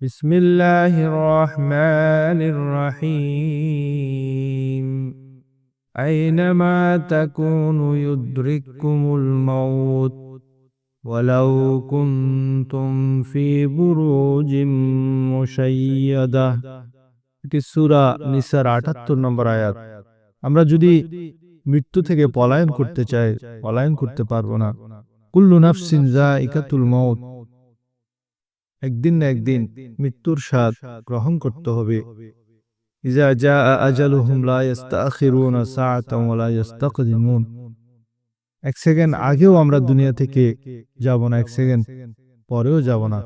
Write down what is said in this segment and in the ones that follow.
بسم الله الرحمن الرحيم أينما تكونوا يدرككم الموت ولو كنتم في بروج مشيدة এটি সূরা নিসার আটাত্তর নম্বর আয়াত আমরা যদি মৃত্যু থেকে পলায়ন করতে চাই পলায়ন করতে পারবো না কুল্লু নাফসিন যায়িকাতুল মউত একদিন না একদিন মৃত্যুর স্বাদ গ্রহণ করতে হবে। ইজা আজালুহুম লা ইস্তাখিরুনা লা ইস্তাকদিমুন। এক সেকেন্ড আগেও আমরা দুনিয়া থেকে যাব না, এক সেকেন্ড পরেও যাব না।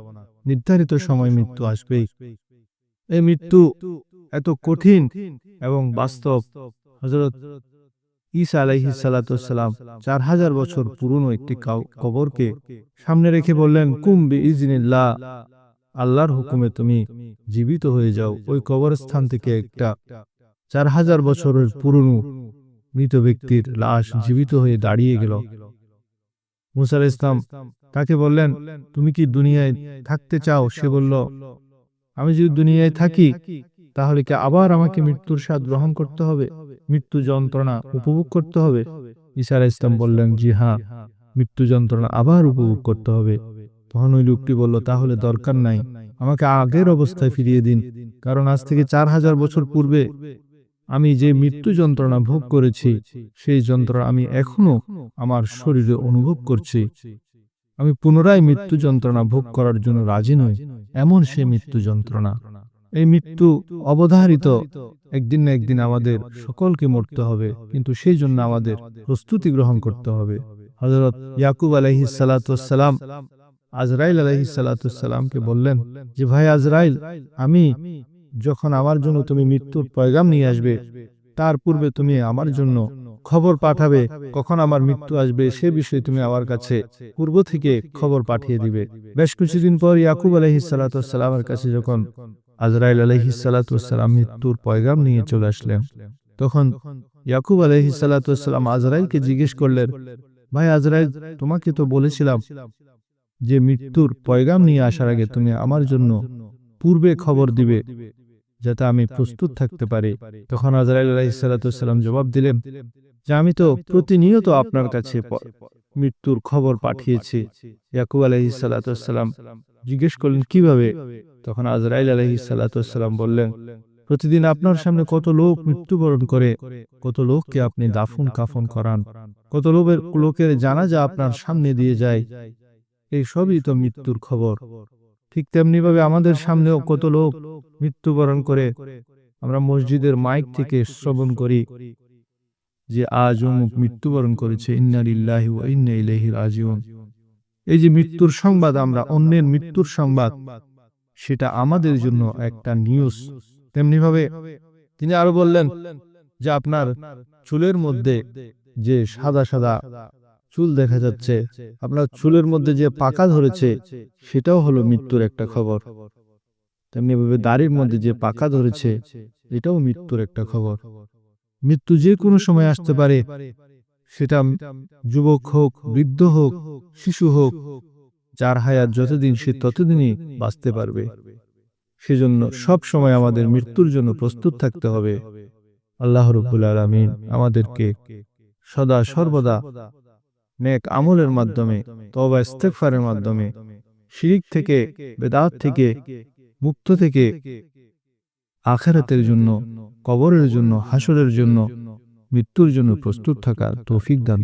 নির্ধারিত সময় মৃত্যু আসবেই। এই মৃত্যু এত কঠিন এবং বাস্তব। হজরত ঈসা আলাইহিস সালাম চার হাজার বছর পুরনো একটি কবরকে সামনে রেখে বললেন কুম্বি ইজনিল্লাহ আল্লাহর হুকুমে তুমি জীবিত হয়ে যাও। ওই কবরস্থান থেকে একটা চার হাজার বছরের পুরনো মৃত ব্যক্তির লাশ জীবিত হয়ে দাঁড়িয়ে গেল। মুসা আলাইহিস ইসলাম তাকে বললেন, তুমি কি দুনিয়ায় থাকতে চাও? সে বলল, আমি যদি দুনিয়ায় থাকি, তাহলে কি আবার আমাকে মৃত্যুর স্বাদ গ্রহণ করতে হবে? মৃত্যু যন্ত্রণা উপভোগ করতে হবে। আলাইহিস ইসলাম বললেন, জি হ্যাঁ মৃত্যু যন্ত্রণা আবার উপভোগ করতে হবে। তখন ওই লোকটি বলল, তাহলে দরকার নাই, আমাকে আগের অবস্থায় ফিরিয়ে দিন, কারণ আজ থেকে চার হাজার বছর পূর্বে আমি যে মৃত্যু যন্ত্রণা ভোগ করেছি, সেই যন্ত্রণা আমি এখনও আমার শরীরে অনুভব করছি। আমি পুনরায় মৃত্যু যন্ত্রণা ভোগ করার জন্য রাজি নই, এমন সে মৃত্যু যন্ত্রণা। এই মৃত্যু অবধারিত। একদিন না একদিন আমাদের সকলকে মরতে হবে, কিন্তু সেই জন্য আমাদের প্রস্তুতি গ্রহণ করতে হবে। হজরত ইয়াকুব আলহি সালাতাম আজরাইল আলহি সালাতামকে বললেন যে, ভাই আজরাইল, আমি যখন আমার জন্য তুমি মৃত্যুর পয়গাম নিয়ে আসবে, তার পূর্বে তুমি আমার জন্য খবর পাঠাবে, কখন আমার মৃত্যু আসবে সে বিষয়ে তুমি আমার কাছে পূর্ব থেকে খবর পাঠিয়ে দিবে। বেশ কিছুদিন পর ইয়াকুব আলহি সালাতামের কাছে যখন আজরাইল আলহি সালাতাম মৃত্যুর পয়গাম নিয়ে চলে আসলেন। তখন ইয়াকুব আলহি সালাতাম আজরাইলকে জিজ্ঞেস করলেন, ভাই আজরাইল, তোমাকে তো বলেছিলাম যে মৃত্যুর পয়গাম নিয়ে আসার আগে তুমি আমার জন্য পূর্বে খবর দিবে, যাতে আমি প্রস্তুত থাকতে পারি। তখন আজরাইল আলাইসালাম জবাব দিলেন, যে আমি তো প্রতিনিয়ত আপনার কাছে মৃত্যুর খবর পাঠিয়েছি। ইয়াকুব আলহি সালাতাম জিজ্ঞেস করলেন কীভাবে? তখন আজরাইল আলহি সালাতাম বললেন প্রতিদিন আপনার সামনে কত লোক মৃত্যুবরণ করে কত লোককে আপনি দাফন কাফন করান কত লোকের লোকের জানাজা আপনার সামনে দিয়ে যায় এই সবই তো মৃত্যুর খবর। ঠিক তেমনি ভাবে আমাদের সামনেও কত লোক মৃত্যুবরণ করে। আমরা মসজিদের মাইক থেকে শ্রবণ করি। যে আজ অমুক মৃত্যুবরণ করেছে ইন্নারিল্লাহি ওয়া ইন্না ইলাইহি রাজিউন। এই যে মৃত্যুর সংবাদ, আমরা অন্যের মৃত্যুর সংবাদ, সেটা আমাদের জন্য একটা নিউজ। তেমনি ভাবে তিনি আরও বললেন যে আপনার চুলের মধ্যে যে সাদা সাদা চুল দেখা যাচ্ছে, আপনার চুলের মধ্যে যে পাকা ধরেছে, সেটাও হলো মৃত্যুর একটা খবর। তেমনি ভাবে দাড়ির মধ্যে যে পাকা ধরেছে, এটাও মৃত্যুর একটা খবর। মৃত্যু যে কোনো সময় আসতে পারে। সেটা যুবক হোক বৃদ্ধ হোক শিশু হোক যার হায়াত যতদিন সে ততদিনই বাঁচতে পারবে। সেজন্য সব সময় আমাদের মৃত্যুর জন্য প্রস্তুত থাকতে হবে। আল্লাহ রব্বুল আলমিন আমাদেরকে সদা সর্বদা নেক আমলের মাধ্যমে তবা ইস্তেগফারের মাধ্যমে শিরিক থেকে বেদাত থেকে মুক্ত থেকে আখেরাতের জন্য কবরের জন্য হাসরের জন্য মৃত্যুর জন্য প্রস্তুত থাকা তৌফিক দান